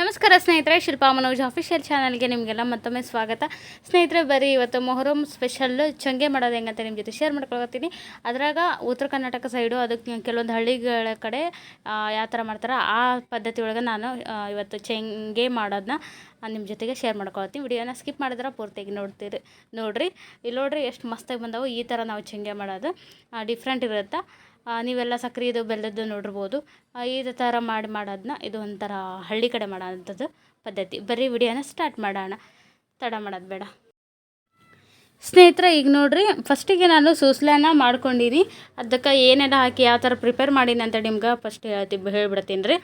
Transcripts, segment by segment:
ನಮಸ್ಕಾರ ಸ್ನೇಹಿತರೆ, ಶಿಲ್ಪಾ ಮನೋಜ್ ಅಫಿಷಿಯಲ್ ಚಾನಲ್ಗೆ ನಿಮಗೆಲ್ಲ ಮತ್ತೊಮ್ಮೆ ಸ್ವಾಗತ. ಸ್ನೇಹಿತರೆ, ಬರೀ ಇವತ್ತು ಮೊಹರಂ ಸ್ಪೆಷಲ್ಲು ಚಂಗೆ ಮಾಡೋದು ಹೆಂಗಂತ ನಿಮ್ಮ ಜೊತೆ ಶೇರ್ ಮಾಡ್ಕೊಳ್ತೀನಿ. ಅದ್ರಾಗ ಉತ್ತರ ಕರ್ನಾಟಕ ಸೈಡು ಅದಕ್ಕೆ ಕೆಲವೊಂದು ಹಳ್ಳಿಗಳ ಕಡೆ ಯಾವ ಥರ ಮಾಡ್ತಾರೆ, ಆ ಪದ್ಧತಿ ಒಳಗೆ ನಾನು ಇವತ್ತು ಚಂಗೆ ಮಾಡೋದನ್ನ ನಿಮ್ಮ ಜೊತೆಗೆ ಶೇರ್ ಮಾಡ್ಕೊಳ್ತೀನಿ. ವಿಡಿಯೋನ ಸ್ಕಿಪ್ ಮಾಡಿದ್ರೆ ಪೂರ್ತಿಯಾಗಿ ನೋಡ್ತೀರಿ, ನೋಡಿರಿ. ಇಲ್ಲಿ ನೋಡ್ರಿ ಎಷ್ಟು ಮಸ್ತಾಗಿ ಬಂದವು, ಈ ಥರ ನಾವು ಚಂಗೆ ಮಾಡೋದು ಡಿಫ್ರೆಂಟ್ ಇರುತ್ತೆ. ನೀವೆಲ್ಲ ಸಕ್ರೆ ಇದು ಬೆಲ್ಲದ್ದು ನೋಡಿರ್ಬೋದು. ಇದೇ ಥರ ಮಾಡಿ ಮಾಡೋದನ್ನ ಇದು ಒಂಥರ ಹಳ್ಳಿ ಕಡೆ ಮಾಡೋವಂಥದ್ದು ಪದ್ಧತಿ. ಬರೀ ವಿಡಿಯೋನ ಸ್ಟಾರ್ಟ್ ಮಾಡೋಣ. ತಡ ಮಾಡೋದು ಬೇಡ. ಸ್ನೇಹಿತರೆ, ಈಗ ನೋಡಿರಿ ಫಸ್ಟಿಗೆ ನಾನು ಸೂಸ್ಲಾನ ಮಾಡ್ಕೊಂಡೀನಿ ಅದಕ್ಕೆ ಏನೆಲ್ಲ ಹಾಕಿ, ಯಾವ ಥರ ಪ್ರಿಪೇರ್ ಮಾಡೀನಿ ಅಂತ ನಿಮ್ಗೆ ಫಸ್ಟ್ ಹೇಳ್ತಿ ಹೇಳ್ಬಿಡ್ತೀನಿ ರೀ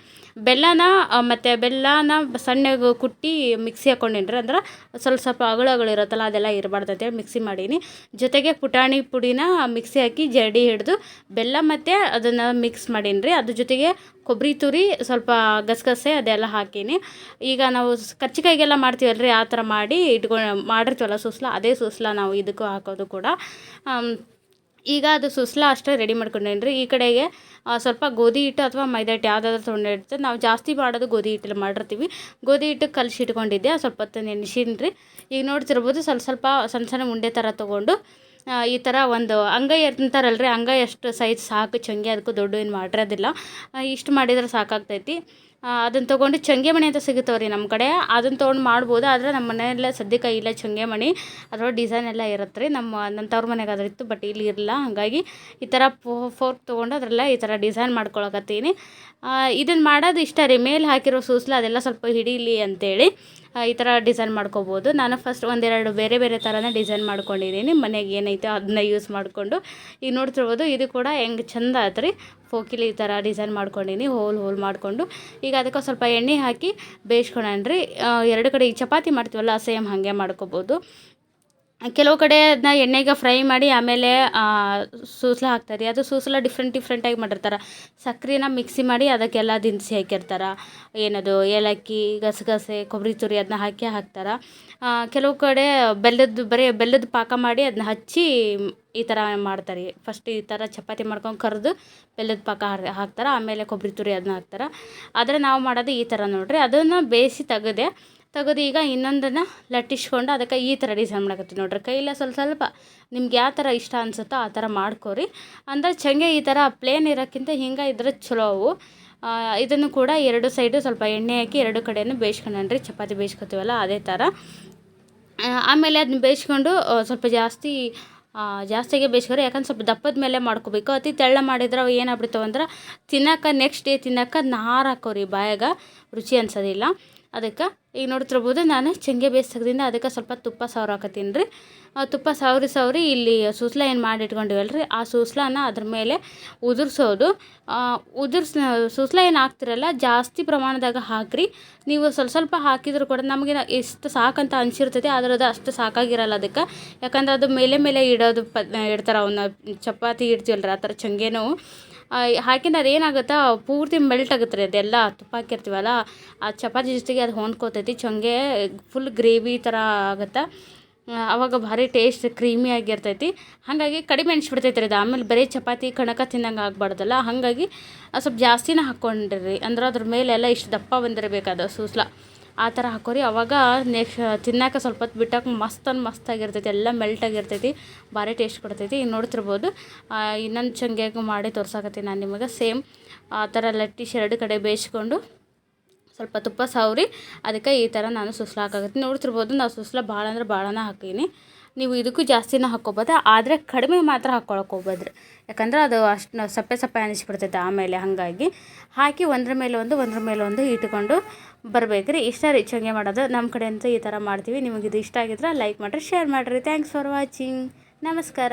ಬೆಲ್ಲನ ಮತ್ತು ಬೆಲ್ಲನ ಸಣ್ಣಗೆ ಕುಟ್ಟಿ ಮಿಕ್ಸಿ ಹಾಕ್ಕೊಂಡಿನಿ ಅಂದ್ರೆ ಸ್ವಲ್ಪ ಸ್ವಲ್ಪ ಅಗಳು ಇರುತ್ತಲ್ಲ, ಅದೆಲ್ಲ ಇರಬಾರ್ದು ಅಂತೇಳಿ ಮಿಕ್ಸಿ ಮಾಡೀನಿ. ಜೊತೆಗೆ ಪುಟಾಣಿ ಪುಡಿನ ಮಿಕ್ಸಿ ಹಾಕಿ ಜಡಿ ಹಿಡಿದು ಬೆಲ್ಲ ಮತ್ತು ಅದನ್ನು ಮಿಕ್ಸ್ ಮಾಡೀನಿ ರೀ ಅದ್ರ ಜೊತೆಗೆ ಕೊಬ್ಬರಿ ತುರಿ ಸ್ವಲ್ಪ ಗಸಗಸೆ ಅದೆಲ್ಲ ಹಾಕೀನಿ. ಈಗ ನಾವು ಕರ್ಚಿಕಾಯಿಗೆಲ್ಲ ಮಾಡ್ತೀವಲ್ಲ ರೀ ಆ ಥರ ಮಾಡಿ ಇಟ್ಕೊಂಡು ಮಾಡಿರ್ತೀವಲ್ಲ ಸುಸ್ಲ, ಅದೇ ಸುಸ್ಲ ನಾವು ಇದಕ್ಕೂ ಹಾಕೋದು ಕೂಡ. ಈಗ ಅದು ಸುಸ್ಲ ಅಷ್ಟೇ ರೆಡಿ ಮಾಡ್ಕೊಂಡೇನಿ ರೀ ಈ ಕಡೆಗೆ ಸ್ವಲ್ಪ ಗೋಧಿ ಹಿಟ್ಟು ಅಥವಾ ಮೈದಾ ಹಿಟ್ಟು ಯಾವುದಾದ್ರು ತೊಗೊಂಡಿರ್ತದೆ ನಾವು ಜಾಸ್ತಿ ಮಾಡೋದು ಗೋಧಿ ಹಿಟ್ಟಲ್ಲಿ ಮಾಡಿರ್ತೀವಿ. ಗೋಧಿ ಹಿಟ್ಟು ಕಲಸಿ ಇಟ್ಕೊಂಡಿದ್ದೆ ಸ್ವಲ್ಪ ಹೊತ್ತು ನೆನೆಸಿನ್ರಿ. ಈಗ ನೋಡ್ತಿರ್ಬೋದು ಸ್ವಲ್ಪ ಸ್ವಲ್ಪ ಸಣ್ಣ ಸಣ್ಣ ಉಂಡೆ ಥರ ತೊಗೊಂಡು ಈ ಥರ ಒಂದು ಅಂಗೈ ಅಂತಾರಲ್ರಿ, ಅಂಗೈ ಅಷ್ಟು ಸೈಜ್ ಸಾಕು, ಚಂಗೆ, ಅದಕ್ಕೂ ದೊಡ್ಡ ಏನು ಮಾಡಿರೋದಿಲ್ಲ. ಇಷ್ಟು ಮಾಡಿದ್ರೆ ಸಾಕಾಗ್ತೈತಿ. ಅದನ್ನು ತೊಗೊಂಡು ಚಂಗೆ ಮಣಿ ಅಂತ ಸಿಗುತ್ತವೆ ರೀ ನಮ್ಮ ಕಡೆ. ಅದನ್ನ ತೊಗೊಂಡು ಮಾಡ್ಬೋದು, ಆದರೆ ನಮ್ಮ ಮನೆಯಲ್ಲೇ ಸದ್ಯಕ್ಕೆ ಇಲ್ಲ ಚಂಗೆ ಮಣಿ. ಅದ್ರೊಳಗೆ ಡಿಸೈನ್ ಎಲ್ಲ ಇರುತ್ತೆ ರೀ ನಮ್ಮ ನನ್ನ ತವ್ರ ಮನೆಗೆ ಇತ್ತು ಬಟ್ ಇಲ್ಲಿ ಇರಲ್ಲ ಹಾಗಾಗಿ ಈ ಥರ ಫೋರ್ಕ್ ತೊಗೊಂಡು ಅದರಲ್ಲ ಈ ಥರ ಡಿಸೈನ್ ಮಾಡ್ಕೊಳಕತ್ತೀನಿ. ಇದನ್ನು ಮಾಡೋದು ಇಷ್ಟ ರೀ. ಮೇಲೆ ಹಾಕಿರೋ ಸೂಸ್ಲ ಅದೆಲ್ಲ ಸ್ವಲ್ಪ ಹಿಡೀಲಿ ಅಂತೇಳಿ ಈ ಥರ ಡಿಸೈನ್ ಮಾಡ್ಕೋಬೋದು. ನಾನು ಫಸ್ಟ್ ಒಂದೆರಡು ಬೇರೆ ಬೇರೆ ಥರನೇ ಡಿಸೈನ್ ಮಾಡ್ಕೊಂಡಿದ್ದೀನಿ ಮನೆಗೆ ಏನೈತೆ ಅದನ್ನ ಯೂಸ್ ಮಾಡಿಕೊಂಡು. ಈಗ ನೋಡ್ತಿರ್ಬೋದು, ಇದು ಕೂಡ ಹೆಂಗೆ ಚಂದ ಆಯ್ತು ರೀ ಫೋಕಿಲಿ ಈ ಥರ ಡಿಸೈನ್ ಮಾಡ್ಕೊಂಡೀನಿ, ಹೋಲ್ ಹೋಲ್ ಮಾಡಿಕೊಂಡು. ಈಗ ಅದಕ್ಕೆ ಸ್ವಲ್ಪ ಎಣ್ಣೆ ಹಾಕಿ ಬೇಯಿಸ್ಕೊಳನ್ರಿ ಎರಡು ಕಡೆ ಈ ಚಪಾತಿ ಮಾಡ್ತೀವಲ್ಲ, ಸೇಮ್ ಹಾಗೆ ಮಾಡ್ಕೋಬೋದು. ಕೆಲವು ಕಡೆ ಅದನ್ನ ಎಣ್ಣೆಗೆ ಫ್ರೈ ಮಾಡಿ ಆಮೇಲೆ ಸೂಸಲ ಹಾಕ್ತಾರೆ. ಅದು ಸೂಸಲ ಡಿಫ್ರೆಂಟ್ ಡಿಫ್ರೆಂಟಾಗಿ ಮಾಡಿರ್ತಾರೆ. ಸಕ್ರೆನ ಮಿಕ್ಸಿ ಮಾಡಿ ಅದಕ್ಕೆಲ್ಲ ದಿನಸಿ ಹಾಕಿರ್ತಾರೆ. ಏನದು, ಏಲಕ್ಕಿ, ಗಸಗಸೆ, ಕೊಬ್ಬರಿ ತುರಿ ಅದನ್ನ ಹಾಕಿ ಹಾಕ್ತಾರೆ. ಕೆಲವು ಕಡೆ ಬೆಲ್ಲದ, ಬರೀ ಬೆಲ್ಲದ ಪಾಕ ಮಾಡಿ ಅದನ್ನ ಹಚ್ಚಿ ಈ ಥರ ಮಾಡ್ತಾರೆ. ಫಸ್ಟ್ ಈ ಥರ ಚಪಾತಿ ಮಾಡ್ಕೊಂಡು ಕರೆದು ಬೆಲ್ಲದ ಪಾಕ ಹಾಕ್ತಾರೆ. ಆಮೇಲೆ ಕೊಬ್ಬರಿ ತುರಿ ಅದನ್ನ ಹಾಕ್ತಾರೆ. ಆದರೆ ನಾವು ಮಾಡೋದು ಈ ಥರ ನೋಡಿರಿ. ಅದನ್ನು ಬೇಯಿಸಿ ತೆಗೆದೆ ತೆಗೆದು ಈಗ ಇನ್ನೊಂದನ್ನು ಲಟ್ಟಿಸ್ಕೊಂಡು ಅದಕ್ಕೆ ಈ ಥರ ಡಿಸೈನ್ ಮಾಡಕತ್ತೀವಿ ನೋಡ್ರಿ. ಕೈಲ ಸ್ವಲ್ಪ ಸ್ವಲ್ಪ ನಿಮ್ಗೆ ಯಾವ ಥರ ಇಷ್ಟ ಅನ್ಸುತ್ತೋ ಆ ಥರ ಮಾಡ್ಕೊರಿ. ಅಂದ್ರೆ ಚಂಗೆ ಈ ಥರ ಪ್ಲೇನ್ ಇರೋಕ್ಕಿಂತ ಹಿಂಗೆ ಇದ್ರೆ ಚಲೋ ಅವು. ಇದನ್ನು ಕೂಡ ಎರಡು ಸೈಡು ಸ್ವಲ್ಪ ಎಣ್ಣೆ ಹಾಕಿ ಎರಡು ಕಡೆಯನ್ನು ಬೇಯಿಸ್ಕೊಂಡ್ರಿ ಚಪಾತಿ ಬೇಯಿಸ್ಕೊತೀವಲ್ಲ ಅದೇ ಥರ. ಆಮೇಲೆ ಅದನ್ನ ಬೇಯಿಸ್ಕೊಂಡು ಸ್ವಲ್ಪ ಜಾಸ್ತಿ ಜಾಸ್ತಿಗೆ ಬೇಯಿಸ್ಕೊರಿ. ಯಾಕಂದ್ರೆ ಸ್ವಲ್ಪ ದಪ್ಪದ ಮೇಲೆ ಮಾಡ್ಕೋಬೇಕು. ಅತಿ ತೆಳ್ಳ ಮಾಡಿದ್ರೆ ಅವು ಏನಾಗ್ಬಿಡ್ತಾವಂದ್ರೆ ನೆಕ್ಸ್ಟ್ ಡೇ ತಿನ್ನಕ್ಕೆ ನಾರು ಹಾಕೋರಿ ಬಾಯಾಗ. ರುಚಿ ಅನ್ಸೋದಿಲ್ಲ. ಅದಕ್ಕೆ ಈಗ ನೋಡ್ತಿರ್ಬೋದು ನಾನು ಚಂಗೆ ಬೇಸ್ ತೆಗ್ದಿಂದ ಅದಕ್ಕೆ ಸ್ವಲ್ಪ ತುಪ್ಪ ಸವ್ರ ಹಾಕತ್ತೀನಿ ರೀ. ತುಪ್ಪ ಸವರಿ ಸವರಿ ಇಲ್ಲಿ ಸೂಸ್ಲ ಏನು ಮಾಡಿ ಇಟ್ಕೊಂಡಿವಲ್ಲ ರೀ ಆ ಸೂಸ್ಲಾನ ಅದ್ರ ಮೇಲೆ ಉದುರ್ಸೋದು. ಉದುರ್ಸ್, ಸೂಸ್ಲ ಏನು ಹಾಕ್ತಿರಲ್ಲ, ಜಾಸ್ತಿ ಪ್ರಮಾಣದಾಗ ಹಾಕ್ರಿ. ನೀವು ಸ್ವಲ್ಪ ಸ್ವಲ್ಪ ಹಾಕಿದ್ರು ಕೂಡ ನಮಗೆ ಎಷ್ಟು ಸಾಕಂತ ಅನಿಸಿರ್ತೈತಿ, ಆದ್ರೆ ಅದು ಅಷ್ಟು ಸಾಕಾಗಿರಲ್ಲ ಅದಕ್ಕೆ. ಯಾಕಂದ್ರೆ ಅದು ಮೇಲೆ ಮೇಲೆ ಇಡೋದು ಪ, ಇಡ್ತಾರೆ ಅವನ್ನ ಚಪಾತಿ ಇಡ್ತೀವಲ್ಲ ರೀ ಆ ಥರ ಚಂಗೆನೂ ಆ, ಹಾಕಿಂದ ಅದು ಏನಾಗುತ್ತೆ? ಪೂರ್ತಿ ಮೆಲ್ಟ್ ಆಗುತ್ತೆ ರೀ ಅದೆಲ್ಲ ತುಪ್ಪ ಹಾಕಿರ್ತೀವಲ್ಲ ಆ ಚಪಾತಿ ಜೊತೆಗೆ ಅದು ಹೊಂದ್ಕೋತೈತಿ ಚಂಗೆ ಫುಲ್ ಗ್ರೇವಿ ಥರ ಆಗುತ್ತೆ? ಅವಾಗ ಭಾರಿ ಟೇಸ್ಟ್ ಕ್ರೀಮಿ ಆಗಿರ್ತೈತಿ. ಹಾಗಾಗಿ ಕಡಿಮೆ ಅನಿಸ್ಬಿಡ್ತೈತೆ ರೀ ಅದು. ಆಮೇಲೆ ಬರೀ ಚಪಾತಿ ಕಣಕ ತಿನ್ನಂಗೆ ಆಗ್ಬಾರ್ದಲ್ಲ. ಹಾಗಾಗಿ ಸ್ವಲ್ಪ ಜಾಸ್ತಿನೇ ಹಾಕ್ಕೊಂಡ್ರಿ ಅಂದ್ರೆ ಅದ್ರ ಮೇಲೆ ಎಲ್ಲ ಇಷ್ಟು ದಪ್ಪ ಬಂದಿರಬೇಕಾದ ಸೂಸ್ಲ. ಆ ಥರ ಹಾಕೋರಿ. ಅವಾಗ ನೆಕ್ಸ್ಟ್ ತಿನ್ನಕ್ಕೆ ಸ್ವಲ್ಪ ಹೊತ್ತು ಬಿಟ್ಟಾಕ ಮಸ್ತ್ ಅಂದ್ ಮಸ್ತ್ ಆಗಿರ್ತೈತಿ ಎಲ್ಲ ಮೆಲ್ಟ್ ಆಗಿರ್ತೈತಿ ಭಾರಿ ಟೇಸ್ಟ್ ಕೊಡ್ತೈತಿ. ಈಗ ನೋಡ್ತಿರ್ಬೋದು. ಇನ್ನೊಂದು ಚಂಗ್ಯಾಗ ಮಾಡಿ ತೋರ್ಸಾಕತ್ತೀನಿ ನಾನು ನಿಮಗೆ. ಸೇಮ್ ಆ ಥರ ಲಟ್ಟಿಸಿ ಎರಡು ಕಡೆ ಬೇಯಿಸ್ಕೊಂಡು ಸ್ವಲ್ಪ ತುಪ್ಪ ಸವರಿ. ಅದಕ್ಕೆ ಈ ಥರ ನಾನು ಸುಸ್ಲಾ ಹಾಕಾಗತ್ತೆ ನೋಡ್ತಿರ್ಬೋದು ನಾವು ಸುಸ್ಲಾ ಭಾಳ ಅಂದ್ರೆ ಭಾಳನ ಹಾಕೀನಿ. ನೀವು ಇದಕ್ಕೂ ಜಾಸ್ತಿನ ಹಾಕ್ಕೊಬೋದು, ಆದರೆ ಕಡಿಮೆ ಮಾತ್ರ ಹಾಕ್ಕೊಳಕ್ಕೆ ಹೋಗ್ಬೋದ್ರಿ. ಯಾಕಂದ್ರೆ ಅದು ಅಷ್ಟು ಸಪ್ಪೆ ಸಪ್ಪೆ ಅನಿಸ್ಬಿಡ್ತೈತೆ ಆಮೇಲೆ ಹಾಗಾಗಿ. ಹಾಕಿ ಒಂದ್ರ ಮೇಲೆ ಒಂದು, ಒಂದ್ರ ಮೇಲೆ ಒಂದು ಇಟ್ಕೊಂಡು ಬರಬೇಕು ರೀ ಇಷ್ಟ ರೀ ಚಂಗೆ ಮಾಡೋದು. ನಮ್ಮ ಕಡೆ ಈ ಥರ ಮಾಡ್ತೀವಿ. ನಿಮಗೆ ಇದು ಇಷ್ಟ ಆಗಿದ್ರೆ ಲೈಕ್ ಮಾಡಿರಿ, ಶೇರ್ ಮಾಡಿರಿ. ಥ್ಯಾಂಕ್ಸ್ ಫಾರ್ ವಾಚಿಂಗ್ ನಮಸ್ಕಾರ.